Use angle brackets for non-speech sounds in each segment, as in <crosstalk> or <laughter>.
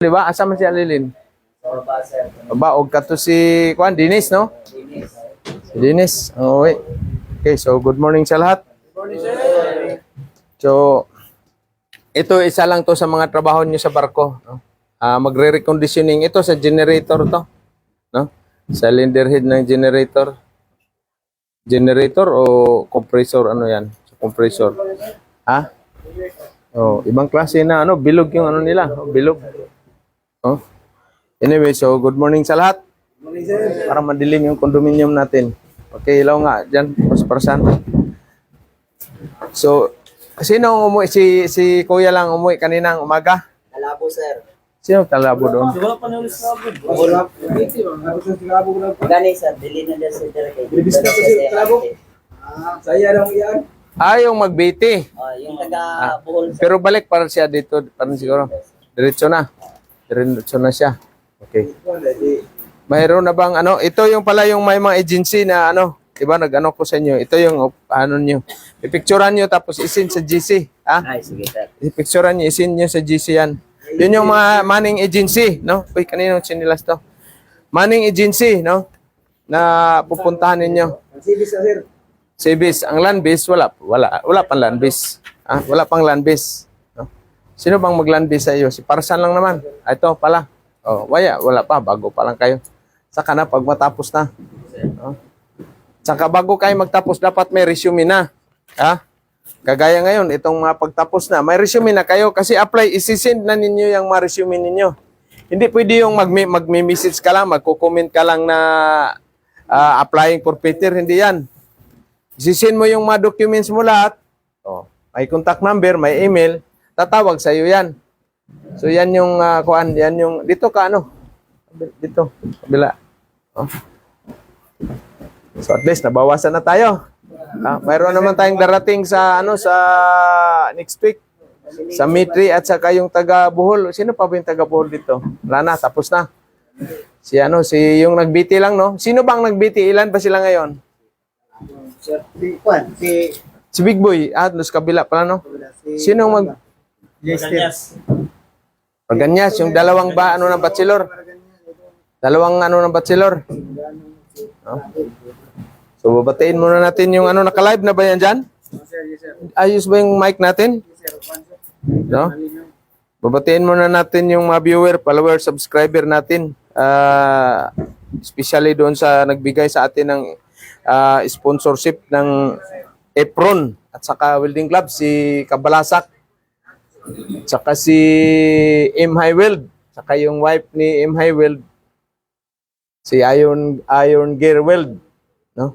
Di ba? Asa man si Alilin? Ba, og kato si Kwan, Dinis, no? Linis. Si Dinis. Okay. Okay, so good morning sa lahat. So, ito isa lang to sa mga trabaho nyo sa barko. No? Ah, magre-reconditioning ito sa generator to. No? Cylinder head ng generator. Generator o compressor ano yan? Compressor. Ha? Oh, ibang klase na ano, bilog yung ano nila, oh, bilog. Oh. Anyway, so good morning sa lahat. Para madilim yung condominium natin. Okay, ilaw nga diyan, mas persan. So, sino ang umuwi? Si, si Kuya lang umuwi kaninang umaga? Malabo, sir. Sino talabo doon? Wala. Gani, sir. Dili na dyan, sir. Bibis na po, sir. Malabo. Saya lang yan. Ah, yung magbiti. Oh, yung taga Bohol, sir. Pero balik para siya dito, parang siguro. Diretso na. Diretso na siya. Okay. Mayroon na bang ano? Ito yung pala yung may mga agency na ano, 'di ba? Nag-ano ko sa inyo. Ito yung ano niyo. I-picturean niyo tapos isin sa GC, ha? Ay, sige, sir. I-picturean niyo, isin niyo sa GC yan. Yun yung mga manning agency, no? Uy, kanino sinilas to? Manning agency, no? Na pupuntahan ninyo. Sibis sir. Sibis, ang land base wala wala wala pang land base. Ah, wala pang land base. No? Sino bang mag-land base sa iyo? Si Parsan lang naman. Ah, Ito pala. Oh, wala wala pa bago pa lang kayo. Saka na pag matapos na. No? Saka bago kayo magtapos dapat may resume na. Ha? Kagaya ngayon, itong mga pagtapos na, may resume na kayo kasi apply, isisend na ninyo yung mga resume ninyo. Hindi pwede yung mag magme-message ka lang, magko-comment ka lang na ah, applying for Peter, hindi yan. Isisend mo yung mga documents mo lahat. Oh, may contact number, may email, tatawag sa iyo 'yan. So yan yung ah, kuan, yan yung dito ka ano? Dito, kabila. Oh. So at least nabawasan na tayo. Ah, mayroon naman tayong darating sa ano sa next week sa Mitri at saka yung taga Bohol. Sino pa ba yung taga Bohol dito? Wala na, tapos na. Si ano, si yung nagbiti lang, no? Sino bang nagbiti? Ilan ba sila ngayon? Si Juan, si Si Big Boy, ah, doon sa kabila pala, no? si Sino mag... Lester. Paganyas, yung dalawang ba, ano ng bachelor? Dalawang ano ng bachelor? No? So, babatiin muna natin yung ano, naka-live na ba yan yes sir. Ayos ba yung mic natin? Yes. No? Babatiin muna natin yung mga viewer, follower, subscriber natin. Ah, especially doon sa nagbigay sa atin ng ah, sponsorship ng Epron at saka Welding Club, si Kabalasak. At saka si M. Highweld. Saka yung wife ni M. Highweld, si Iron Iron Gear Weld, no?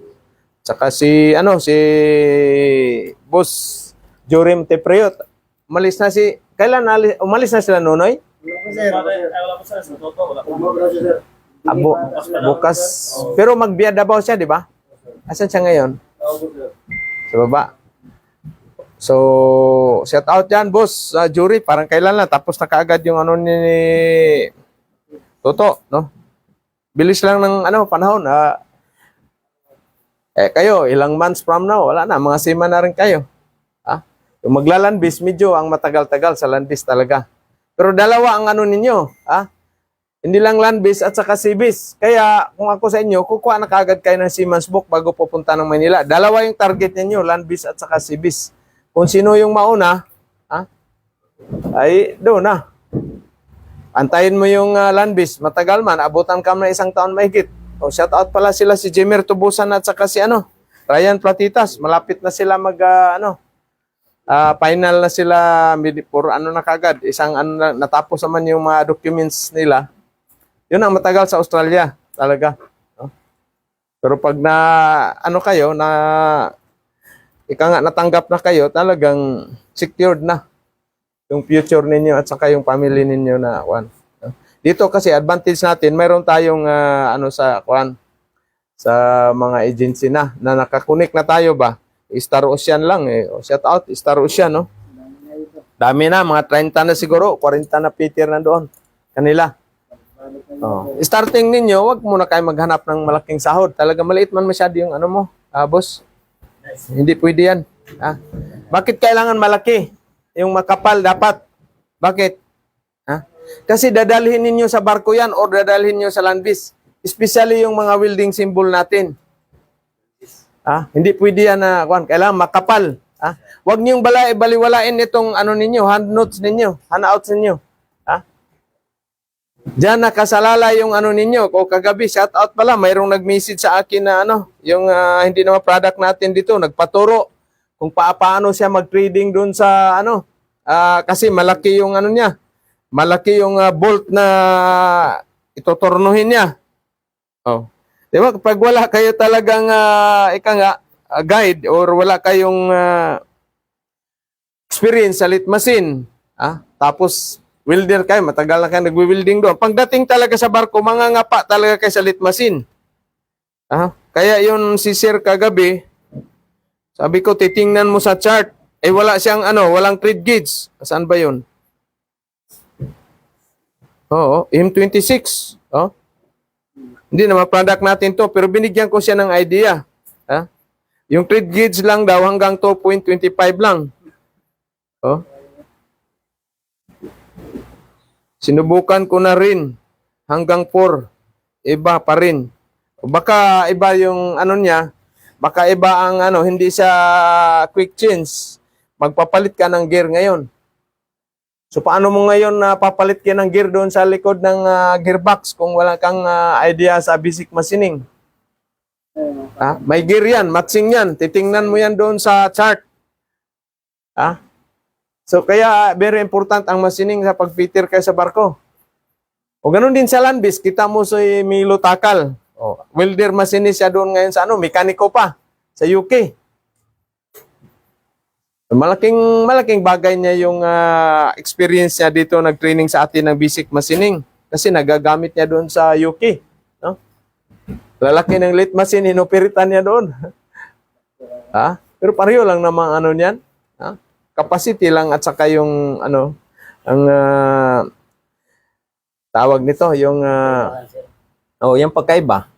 Saka si ano si Boss Jorim Tepriot. Umalis na si kailan ali- umalis na sila Nonoy? Abo, bukas. Pero magbiya Davao siya, di ba? Asan siya ngayon? Sa baba. So, shout out yan, boss. Sa jury, parang kailan lang. Tapos na kaagad yung ano ni Toto, no? Bilis lang ng ano, panahon. Ah, eh, kayo, ilang months from now, wala na. Mga sima na rin kayo. Ha? Yung maglalandbis, medyo ang matagal-tagal sa landbis talaga. Pero dalawa ang ano ninyo. Ha? Hindi lang land base at saka base. Kaya kung ako sa inyo, kukuha na kagad kayo ng Siemens book bago pupunta ng Manila. Dalawa yung target ninyo, land base at saka base. Kung sino yung mauna, ha? ay doon na. Antayin mo yung ah, land base. Matagal man, abutan ka na isang taon mahigit. O, shout out pala sila si Jemer Tubusan at saka si ano, Ryan Platitas. Malapit na sila mag, ah, ano, Ah, final na sila for ano na kagad. Isang ano na, natapos naman yung mga documents nila. Yun ang matagal sa Australia, talaga. No? Pero pag na ano kayo na ika nga natanggap na kayo, talagang secured na yung future ninyo at saka yung family ninyo na one. Dito kasi advantage natin, mayroon tayong ah, ano sa kwan sa mga agency na na nakakunik na tayo ba? Star Ocean lang eh. O, shout out, Star Ocean, no? Dami na, mga 30 na siguro, 40 na Peter na doon. Kanila. Oh. Starting ninyo, wag muna kayo maghanap ng malaking sahod. Talaga maliit man masyado yung ano mo, ah, boss. Hindi pwede yan. Ah. Bakit kailangan malaki? Yung makapal dapat. Bakit? Ha? Kasi dadalhin ninyo sa barko yan or dadalhin nyo sa landbis. Especially yung mga welding symbol natin. Ah, hindi pwede yan na kuan, kailangan makapal. Ah, wag niyong bala baliwalain itong ano ninyo, hand notes ninyo, handouts ninyo. Diyan nakasalala yung ano ninyo, o kagabi shout out pala, mayroong nag-message sa akin na ano, yung ah, hindi naman product natin dito, nagpaturo kung paano siya mag-trading doon sa ano, ah, kasi malaki yung ano niya, malaki yung ah, bolt na itotornuhin niya. Oh. Di ba? Kapag wala kayo talagang ah, ika nga, ah, guide or wala kayong ah, experience sa lit machine, ah, tapos welder kayo, matagal na kayo nagwi-welding doon. Pagdating talaga sa barko, mga ngapa talaga kayo sa lit machine. Ah, kaya yun si Sir kagabi, sabi ko, titingnan mo sa chart. Eh, wala siyang ano, walang thread gauge. Saan ba yun? Oo, M26. Oh. Hindi naman product natin to, pero binigyan ko siya ng idea. Ha? Yung thread gauge lang daw hanggang 2.25 lang. Oh. Sinubukan ko na rin hanggang 4. Iba pa rin. O Baka iba yung ano niya, baka iba ang ano, hindi siya quick change. Magpapalit ka ng gear ngayon. So paano mo ngayon na papalit ka ng gear doon sa likod ng ah, gearbox kung wala kang ah, idea sa basic machining? Ha? May gear yan, matching yan. Titingnan mo yan doon sa chart. Ha? So kaya very important ang machining sa pagfitter kayo sa barko. O ganun din sa landbis, kita mo si Milo Takal. O, welder machinist siya doon ngayon sa ano, mekaniko pa sa UK. Malaking malaking bagay niya yung ah, experience niya dito nag-training sa atin ng basic machining kasi nagagamit niya doon sa UK, no? Lalaki ng lit machine inoperitan niya doon. <laughs> ha? Pero pareho lang namang ano niyan, ha? Capacity lang at saka yung ano ang ah, tawag nito, yung ah, Oh, yung pagkaiba.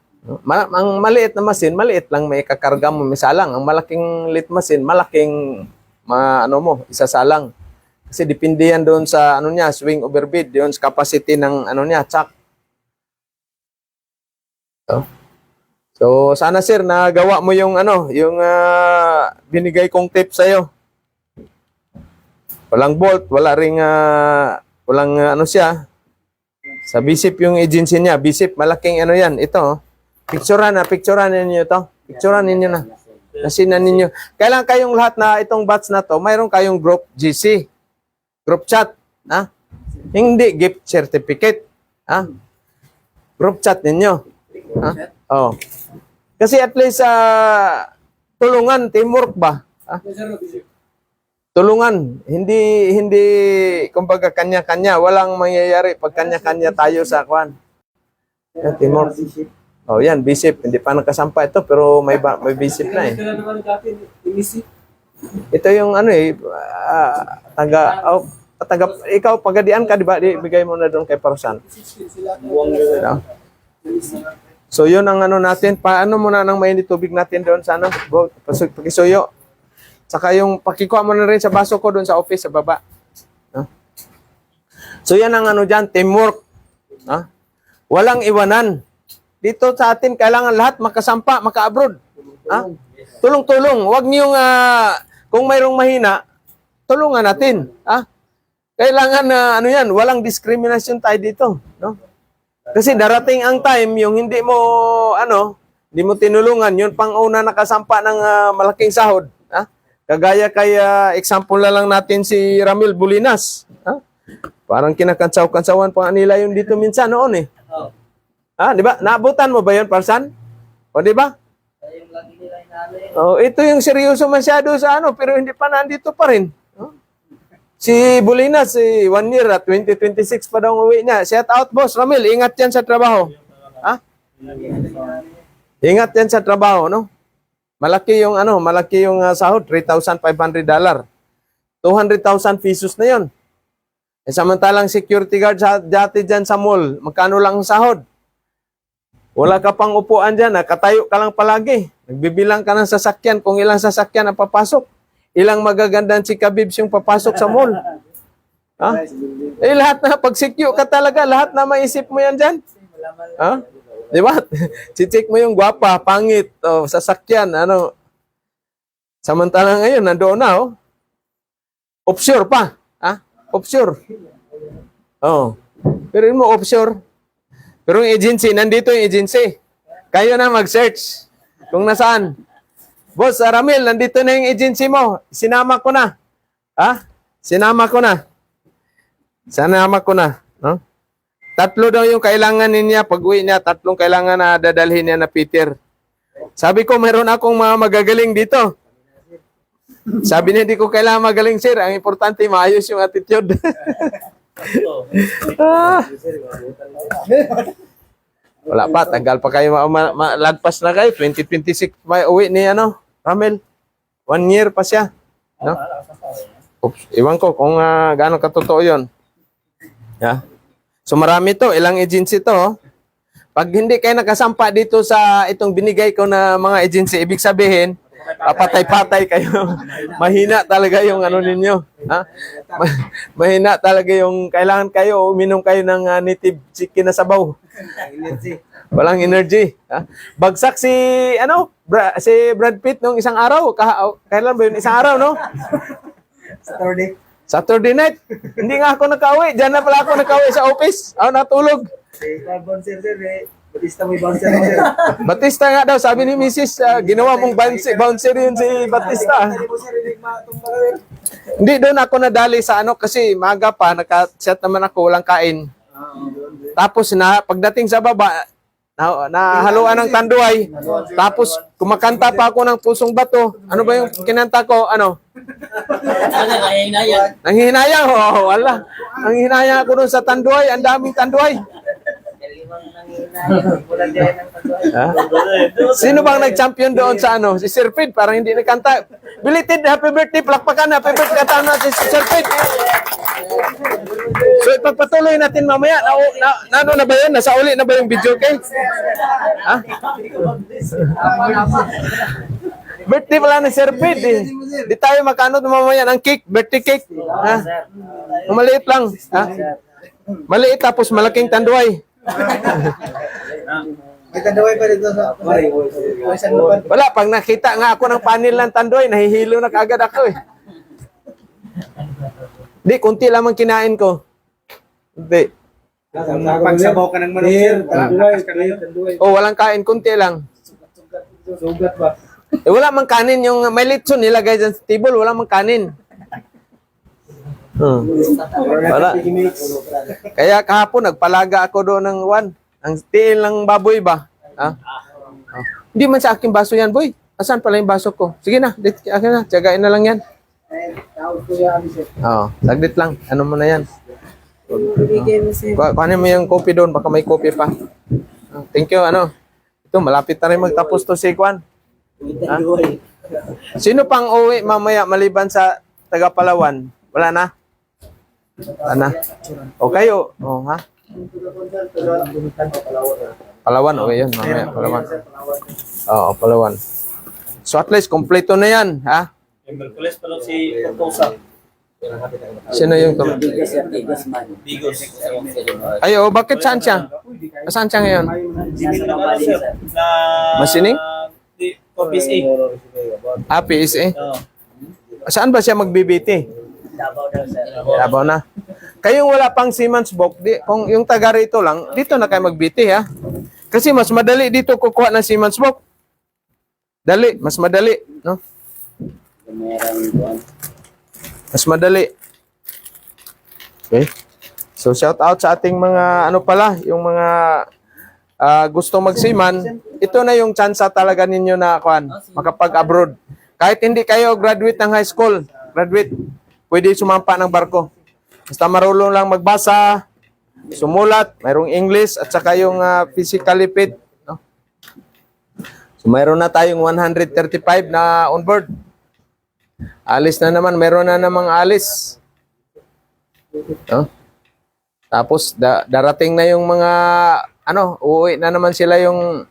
Ma- ang maliit na machine, maliit lang may kakarga mo, may salang. Ang malaking lit machine, malaking ma, ano mo, isasalang. Kasi depende yan doon sa ano niya, swing overbead, doon sa capacity ng ano niya, chuck. So, so sana sir, nagawa mo yung ano, yung ah, binigay kong tip sa iyo. Walang bolt, wala ring ah, walang ah, ano siya, sa Bisip yung agency niya. Bisip, malaking ano yan. Ito, oh. Picturean na, picturean ninyo to. Picturean ninyo na. Nasinan ninyo. Kailan kayong lahat na itong batch na to, mayroon kayong group GC. Group chat. Ha? Hindi gift certificate. Ha? Group chat ninyo. Ha? Oh. Kasi at least sa tulungan, teamwork ba? Ha? Tulungan. Hindi hindi kumbaga kanya-kanya, walang mangyayari pag kanya-kanya tayo sa kwan. Yeah, Timor. Oh, yan, bisip. Hindi pa nakasampa ito pero may ba, may bisip na eh. Ito yung ano eh ah, taga oh, taga ikaw pagadian ka di ba? Di, bigay mo na doon kay Parsan. No? So yun ang ano natin, paano muna nang mainit tubig natin doon sa ano, pakisuyo. Saka yung pakikuha mo na rin sa baso ko doon sa office sa baba. No? So yan ang ano diyan, teamwork. Ha? Walang iwanan. Dito sa atin kailangan lahat makasampa, maka-abroad. Ha? Tulong-tulong. Huwag niyong ah, kung mayroong mahina, tulungan natin. Ha? Kailangan na ano yan, walang discrimination tayo dito, no? Kasi darating ang time yung hindi mo ano, hindi mo tinulungan, yun pang una nakasampa ng ah, malaking sahod? Kagaya kay ah, example na lang natin si Ramil Bulinas, ha? Parang kinakantsaw-kantsawan pa nila yung dito minsan noon eh. Oh, Ha, di ba? Naabutan mo ba yun, Parsan? O di ba? yung lagi nila Oh, ito yung seryoso masyado sa ano, pero hindi pa nandito pa rin. No? Si Bulinas, si one year at 2026 pa daw uwi niya. Shout out, boss. Ramil, ingat yan sa trabaho. Ha? Ingat yan sa trabaho, no? Malaki yung ano, malaki yung ah, sahod, 3,500 dollar. 200,000 pesos na yon. Eh, samantalang security guard sa, dati dyan sa mall, magkano lang ang sahod? Wala ka pang upuan dyan, nakatayo ka lang palagi. Nagbibilang ka ng sasakyan kung ilang sasakyan ang papasok. Ilang magagandang chika bibs yung papasok sa mall. Ha? Eh, lahat na, pag secure ka talaga, lahat na maisip mo yan dyan. Ha? Di ba? <laughs> Chichik mo yung gwapa, pangit, o sasakyan, ano. Samantala ngayon, nandoon na, oh. Offshore pa. Ha? Offshore. Oh. Pero mo, offshore. Pero yung agency, nandito yung agency. Kayo na mag-search kung nasaan. Boss, Aramil, nandito na yung agency mo. Sinama ko na. Ha? Sinama ko na. Sinama ko na. Tatlo daw yung kailangan niya pag uwi niya. Tatlong kailangan na dadalhin niya na Peter. Sabi ko, meron akong mga magagaling dito. Sabi niya, di ko kailangan magaling, sir. Ang importante, maayos yung attitude. <laughs> Ah. Wala pa, tagal pa kayo ma- ma- malagpas na kayo. 2026 pa uwi ni ano, Ramel. One year pa siya. No? Oops, iwan ko kung uh, gaano katotoo yun. Yeah. So marami to, ilang agency to. oh. Pag hindi kayo nakasampa dito sa itong binigay ko na mga agency, ibig sabihin, papatay-patay kayo. <laughs> Mahina talaga yung ano ninyo. Ha? Ma- <laughs> Mahina talaga yung kailangan kayo, uminom kayo ng ah, native chicken na sabaw. Walang energy. Ha? Bagsak si, ano, Bra- si Brad Pitt nung isang araw. Kaha- kailan ba yun? Isang araw, no? Saturday. Saturday night. Hindi nga ako nakauwi. Diyan na pala ako nakauwi sa office. Ako natulog. Si bouncer sir, eh. Batista mo bouncer sir. Batista nga daw, sabi ni Mrs. ah, ginawa mong bouncer, bouncer yun si Batista. Hindi doon ako nadali sa ano kasi maga pa, naka-set naman ako, walang kain. Tapos na, pagdating sa baba, na, nahaluan ng tanduay. Tapos kumakanta pa ako ng pusong bato. Ano ba yung kinanta ko? Ano? Nahihina yan. Nanghihinayang. Oh, wala. Nanghihinayang ako doon sa tanduay. Ang daming tanduay. Ha? Sino bang nag-champion doon sa ano? Si Sir Fred, parang hindi nakanta. Belated happy birthday, plakpakan, happy birthday kataon natin si Sir Fred. So ipagpatuloy natin mamaya. Na, na, na, ano na ba yun? Nasa uli na ba yung video kay? Ha? Birthday pala ni Sir Fred eh. Di tayo makano mamaya ng cake, birthday cake. Ha? Maliit lang. Ha? Maliit tapos malaking tanduay. May tandaway pa dito sa... Wala, pag nakita nga ako ng panel ng tandoy, nahihilo na kagad ako eh. Di, kunti lamang kinain ko. Hindi. Pagsabaw ka ng manok sir. Oh, walang kain, kunti lang. Sugat ba? Eh, wala mang kanin. Yung may litson nilagay dyan sa table, wala mang kanin. Hmm. Wala. Kaya kahapon, nagpalaga ako doon ng one. Ang tiil ng baboy ba? Ha? Oh. Hindi man sa aking baso yan, boy. Asan pala yung baso ko? Sige na, dit, akin na, tiyagain na lang yan. Oo, saglit lang. Ano mo na yan? Ku- Kuhanin mo yung kopi doon, baka may kopi pa. Ah, Thank you, ano. Ito, malapit na rin magtapos to si Kwan. Tandaway. Sino pang uwi mamaya maliban sa taga Palawan? Wala na? Wala na? O kayo? O, ha? Palawan, o yun, mamaya, Palawan. Oo, Palawan. So at least, kompleto na yan, ha? Merkules pa lang si Tortosa. Sino yung... Bigos. Ay, o, bakit saan siya? Saan siya ngayon? Masining? PSA. Ah, PSA? Saan ba siya magbibiti? Davao daw sir. Labaw na. Kayong wala pang Siemens book, di, kung yung taga rito lang, dito na kayo magbiti ha. Kasi mas madali dito kukuha ng Siemens book. Dali, mas madali, no? Mas madali. Okay. So shout out sa ating mga ano pala, yung mga ah, gusto magsiman, ito na yung chance talaga ninyo na kuan, makapag-abroad. Kahit hindi kayo graduate ng high school, graduate, pwede sumampa ng barko. Basta marunong lang magbasa, sumulat, mayroong English at saka yung ah, physically fit, no? So mayroon na tayong 135 na on board. Alis na naman, meron na namang alis. No? Tapos da- darating na yung mga ano, uuwi na naman sila yung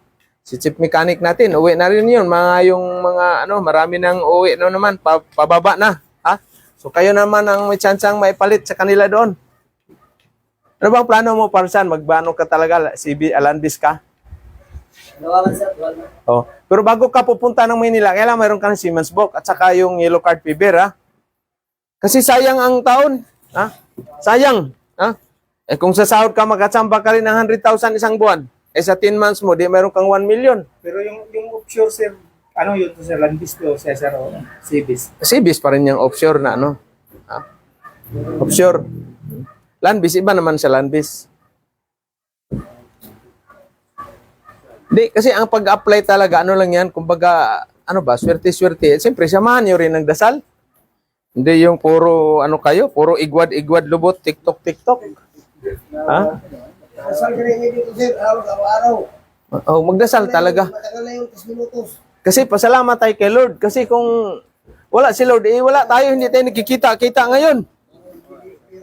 si chief mechanic natin. Uwi na rin yun, mga yung mga ano, marami nang uuwi na naman, pa- pababa na? So kayo naman ang may tsansang maipalit sa kanila doon. Ano bang plano mo, Parsan? Magbano ka talaga? CB Alandis ka? Nawagan sir, wala. Oh. Pero bago ka pupunta ng Maynila, kailangan mayroon ka ng Siemens Book at saka yung yellow card fever, ha? Kasi sayang ang taon, ha? Sayang, ha? Eh kung sasahod ka, magkatsamba ka rin ng 100,000 isang buwan. Eh sa 10 months mo, di mayroon kang 1 million. Pero yung yung offshore sir, ano yun sir, landis to, Cesar o Cibis. Sibis pa rin yung offshore na ano. Ha? Offshore. Landbis, iba naman sa landbis. Hindi, kasi ang pag-apply talaga, ano lang yan, kumbaga, ano ba, swerte-swerte. Siyempre, samahan nyo rin ng dasal. Hindi yung puro, ano kayo, puro igwad-igwad lubot, tiktok-tiktok. Ha? Asal ka rin dito sir, araw-araw. Oh, magdasal talaga. Matagal na yung 10 minutos. Kasi pasalamat tayo kay Lord. Kasi kung wala si Lord, eh wala tayo, hindi tayo nakikita-kita ngayon.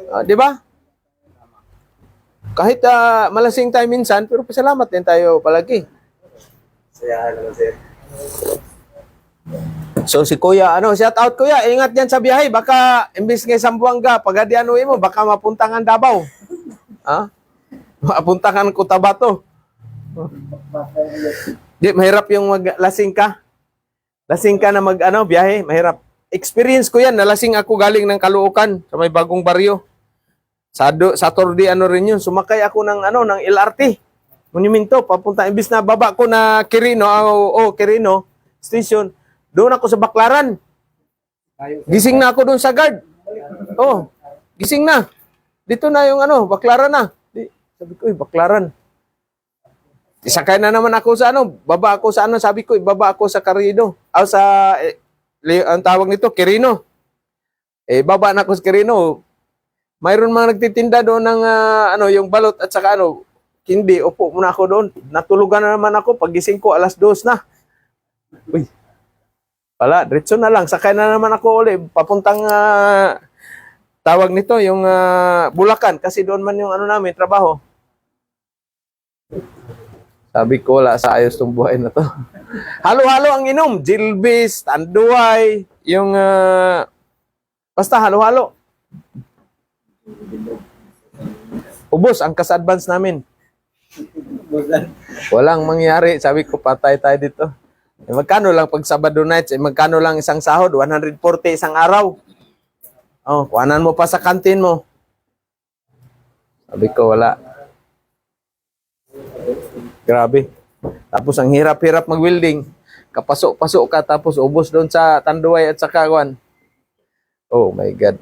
Ah, di ba? Kahit ah, malasing tayo minsan, pero pasalamat din tayo palagi. Saya naman sir. So si Kuya, ano, shout out Kuya, ingat yan sa biyahe. Baka imbis nga Sambuanga, pag adianuin mo, baka mapuntangan Davao. Ha? Mapuntangan Cotabato. Di, mahirap yung maglasing ka. Lasing ka na mag, ano, biyahe, mahirap. Experience ko yan, nalasing ako galing ng Caloocan sa may bagong baryo. Sa do, Saturday ano rin yun, sumakay ako ng ano ng LRT. Monumento papunta imbis na baba ko na Quirino, oh, oh Quirino station. Doon ako sa Baklaran. Gising na ako doon sa guard. Oh, gising na. Dito na yung ano, Baklaran na. Di, sabi ko, "Uy, Baklaran. Isakay na naman ako sa ano, baba ako sa ano, sabi ko, ibaba ako sa Carino. O sa, eh, ang tawag nito, Quirino. Eh, baba na ako sa Quirino. Mayroon mga nagtitinda doon ng ah, ano, yung balot at saka ano, hindi, upo muna ako doon. Natulugan na naman ako. Pagising ko, alas dos na. Uy, wala, diretso na lang. Sakay na naman ako uli. Papuntang ah, tawag nito, yung ah, Bulacan. Kasi doon man yung ano namin, trabaho. Sabi ko, wala sa ayos tong buhay na to. <laughs> Halo-halo ang inom. Gilbis, Tanduay, yung... ah, basta halo-halo. Ubos ang kas-advance namin. <laughs> Walang mangyari. Sabi ko, patay tayo dito. Eh, magkano lang pag Sabado nights? Eh, magkano lang isang sahod? 140 isang araw. Oh, kuhanan mo pa sa kantin mo. Sabi ko, wala. Grabe. Tapos ang hirap-hirap mag-welding. Kapasok-pasok ka tapos ubos doon sa Tanduay at sa Kawan. Oh my God.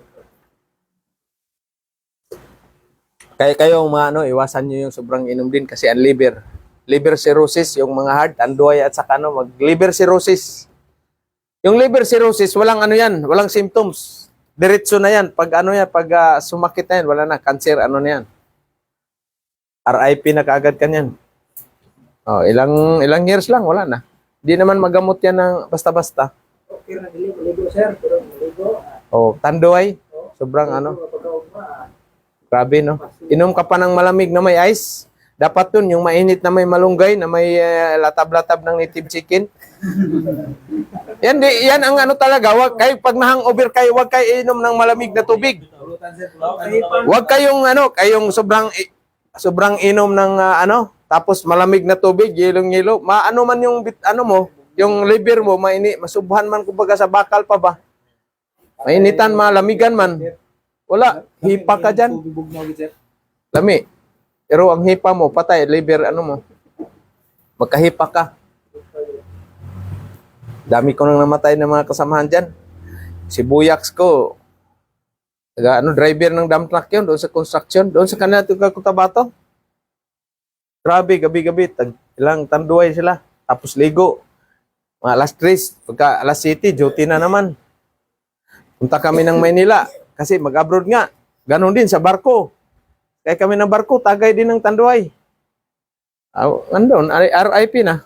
Kaya kayo mga ano, iwasan nyo yung sobrang inom din kasi ang liver. Liver cirrhosis, yung mga heart, Tanduay at saka ano, mag-liver cirrhosis. Yung liver cirrhosis, walang ano yan, walang symptoms. Diretso na yan. Pag ano yan, pag ah, sumakit na yan, wala na, cancer, ano na yan. RIP na kaagad kanyan. Oh, ilang ilang years lang, wala na. Di naman magamot yan ng basta-basta. Okay na dili maligo sir, pero maligo. Oh, Tanduay, sobrang ano, Pagkaugma. grabe no. Inom ka pa ng malamig na may ice. Dapat dun, yung mainit na may malunggay, na may eh, latab-latab ng native chicken. <laughs> yan, di, yan ang ano talaga, wag kayo, pag na-hangover kayo, wag kayo inom ng malamig na tubig. Huwag kayong ano, kayong sobrang sobrang inom ng ah, ano, tapos malamig na tubig, yelong-yelo. Maano man yung bit, ano mo, yung liver mo, maini, masubhan man kumbaga sa bakal pa ba. Mainitan, malamigan man. Wala, hipa ka dyan. Lami. Pero ang hipa mo, patay, liver, ano mo. Magkahipa ka. Dami ko nang namatay ng mga kasamahan dyan. Si Buyaks ko, taga, ano, driver ng dump truck yun, doon sa construction, doon sa kanila tuga Cotabato. Grabe, gabi-gabi, ilang tanduay sila. Tapos ligo. Mga alas 3, pagka alas 7, duty na naman. Punta kami ng Maynila, kasi mag-abroad nga. Ganon din sa barko. Kaya kami ng barko, tagay din ng Tanduay. Ah, andun, RIP na.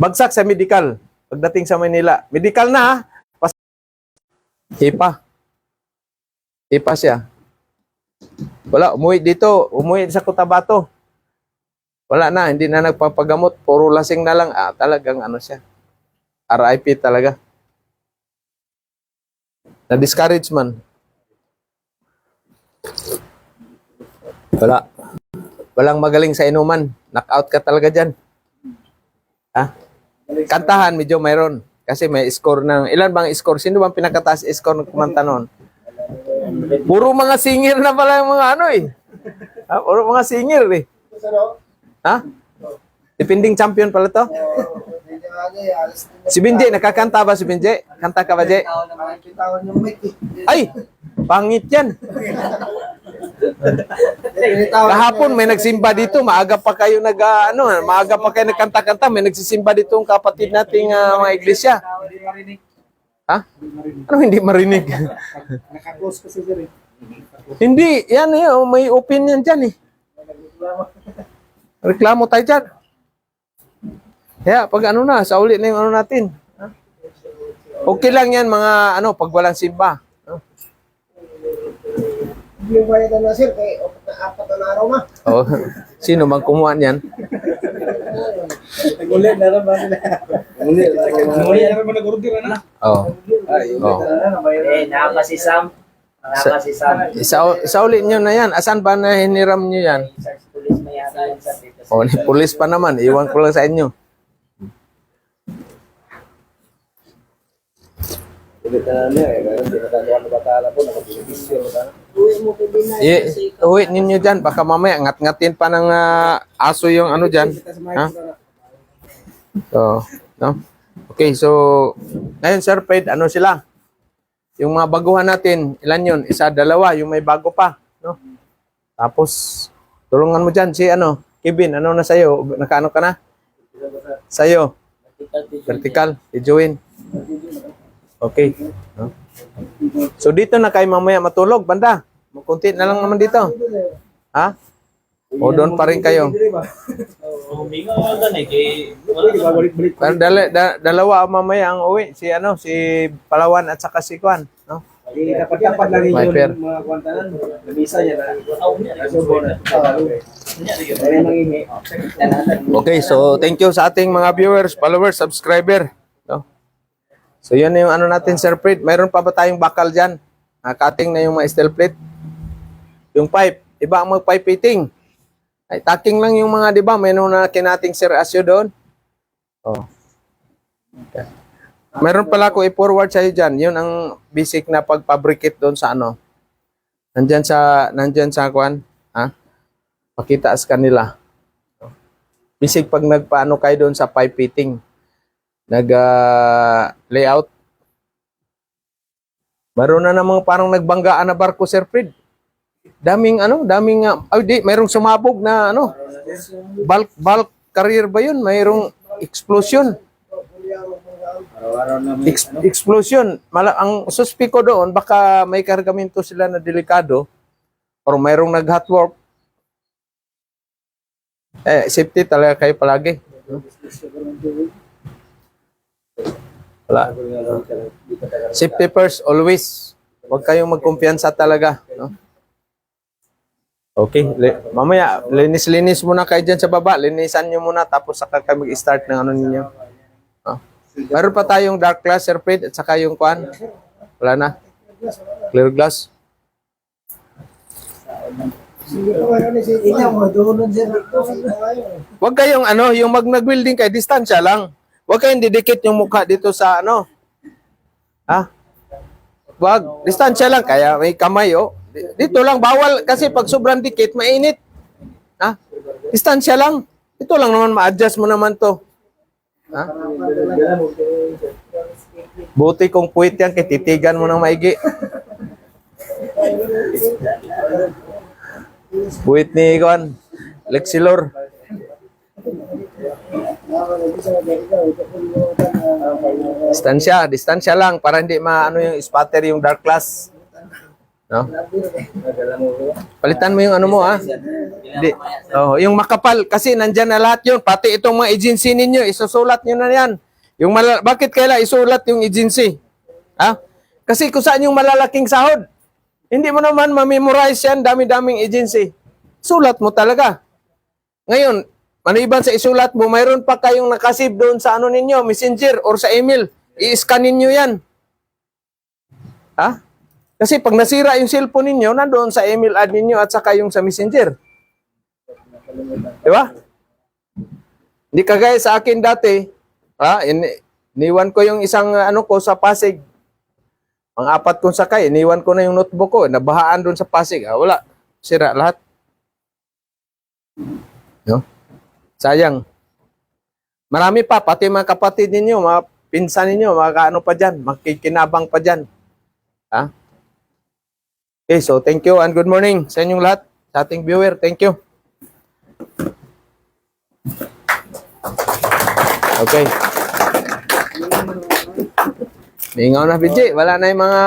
Bagsak sa medical. Pagdating sa Manila. Medical na ha. Pas Hipa. Hipa siya. Wala, umuwi dito. Umuwi sa Cotabato. Wala na, hindi na nagpapagamot. Puro lasing na lang. Ah, talagang ano siya. RIP talaga. Na-discourage man. Wala. Walang magaling sa inuman. Knockout ka talaga dyan. Ha? Kantahan, medyo mayroon. Kasi may score ng... Ilan bang score? Sino bang pinakataas score ng kumanta noon? Puro mga singir na pala yung mga ano eh. Ha? Puro mga singir eh. Ha? Depending champion pala to. Si Binje, nakakanta ba si Binje? Kanta ka ba, eh. Ay! Pangit yan. Kahapon may nagsimba dito, maaga pa kayo nag ah, ano, maaga pa kayo nagkanta-kanta, may nagsisimba dito ang kapatid nating ah, mga iglesia. Ha? Ano hindi marinig? Naka-close kasi sir eh. hindi, yan eh, oh, may opinion dyan eh. Reklamo tayo dyan. Kaya pag ano na, sa uli na yung ano natin. Okay lang yan mga ano, pag walang simba. Yung bayad na sir, kay apat na araw na. Oh, sino mang kumuha niyan? Nagulit na ba sila? Oh. Oh. Eh, napa si Sam. Napa si Sam. Isa, isa ulit nyo na yan. Asan ba na hiniram nyo yan? Search police na yata yun sa dito. O, ni pulis pa naman. Iwan ko lang sa inyo. Uwi ninyo dyan. Baka mamaya ngat-ngatin pa ng ah, aso yung ano dyan. Ha? So, no? Okay, so, ngayon Sir Fred, ano sila? Yung mga baguhan natin, ilan yun? Isa, dalawa, yung may bago pa. No? Tapos, tulungan mo dyan si ano, Kevin, ano na sa'yo? Nakaano ka na? Sa'yo? Vertical, ijuin. Okay. No? So dito na kayo mamaya matulog, banda. Kunti na lang naman dito. Ha? O doon pa rin kayo. <laughs> Huminga ka doon eh. Kay, Di? Pero dala, da- dalawa ang mamaya ang uwi. Si ano, si Palawan at saka si Kwan. No? Eh, dapat-dapat lang My yun fair. yung mga kwantanan. Lamisa niya. Oh, mangingi. Okay, so thank you sa ating mga viewers, followers, subscriber. No? So yun yung ano natin, Sir Fred. Mayroon pa ba tayong bakal dyan? Nakating na yung mga steel plate. Yung pipe, iba ang mag pipe fitting. Ay, taking lang yung mga, di ba? Mayroon na kinating Sir Asyo doon. Oh. Okay. Meron pala ko i-forward sa'yo dyan. Yun ang basic na pag-fabricate doon sa ano. Nandyan sa, nandyan sa kwan. Ha? Pakita sa kanila. Bisig pag nagpaano kayo doon sa pipe fitting, nag ah, layout. Meron na namang parang nagbanggaan na barko, Sir Fred. Daming ano, daming ah, ay di, mayroong sumabog na ano, bulk bulk carrier ba 'yun? Mayroong explosion. Ex- explosion. Mala ang suspect ko doon baka may kargamento sila na delikado or mayroong nag-hot work. Eh, safety talaga kayo palagi. Wala. Safety first, always. Huwag kayong magkumpiyansa talaga. No? Okay. Li- mamaya, linis-linis muna kayo dyan sa baba. Linisan nyo muna tapos saka kayo mag-start ng ano ninyo. No? Meron pa tayong dark glass, Sir at saka yung kwan. Wala na. Clear glass. Huwag kayong ano, yung mag nag-welding kay distansya lang. Huwag kayong didikit yung mukha dito sa ano. Ha? Huwag, distansya lang. Kaya may kamay, oh. Di- Dito lang, bawal. Kasi pag sobrang dikit, mainit. Ha? Distansya lang. Ito lang naman, ma-adjust mo naman to. Ha? Buti kung puwit yan, kay titigan mo ng maigi. Puwit ni Juan. Lexilor. Distansya, distansya lang para hindi maano yung spatter yung dark glass. No? Palitan mo yung ano mo ha. Di, oh, yung makapal kasi nandyan na lahat yun. Pati itong mga agency ninyo, isusulat nyo na yan. Yung mala- bakit kailan isulat yung agency? Ha? Kasi kung saan yung malalaking sahod. Hindi mo naman ma-memorize yan, dami-daming agency. Sulat mo talaga. Ngayon, maliban sa isulat mo, mayroon pa kayong nakasave doon sa ano ninyo, messenger or sa email. I-scan ninyo yan. Ha? Kasi pag nasira yung cellphone ninyo, nandoon sa email ad ninyo at saka yung sa messenger. Di ba? Hindi kagaya sa akin dati, ha? In, iniwan ko yung isang ano ko sa Pasig. Ang apat kong sakay, iniwan ko na yung notebook ko. Nabahaan doon sa Pasig. Ah, wala. Sira lahat. No? Sayang. Marami pa, pati mga kapatid ninyo, mga pinsan ninyo, mga kaano pa dyan, makikinabang pa dyan. Ha? Okay, so thank you and good morning sa inyong lahat, sa ating viewer. Thank you. Okay. Mingaw na, BJ. Wala na yung mga,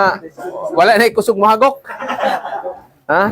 wala na yung kusog mahagok. Ha?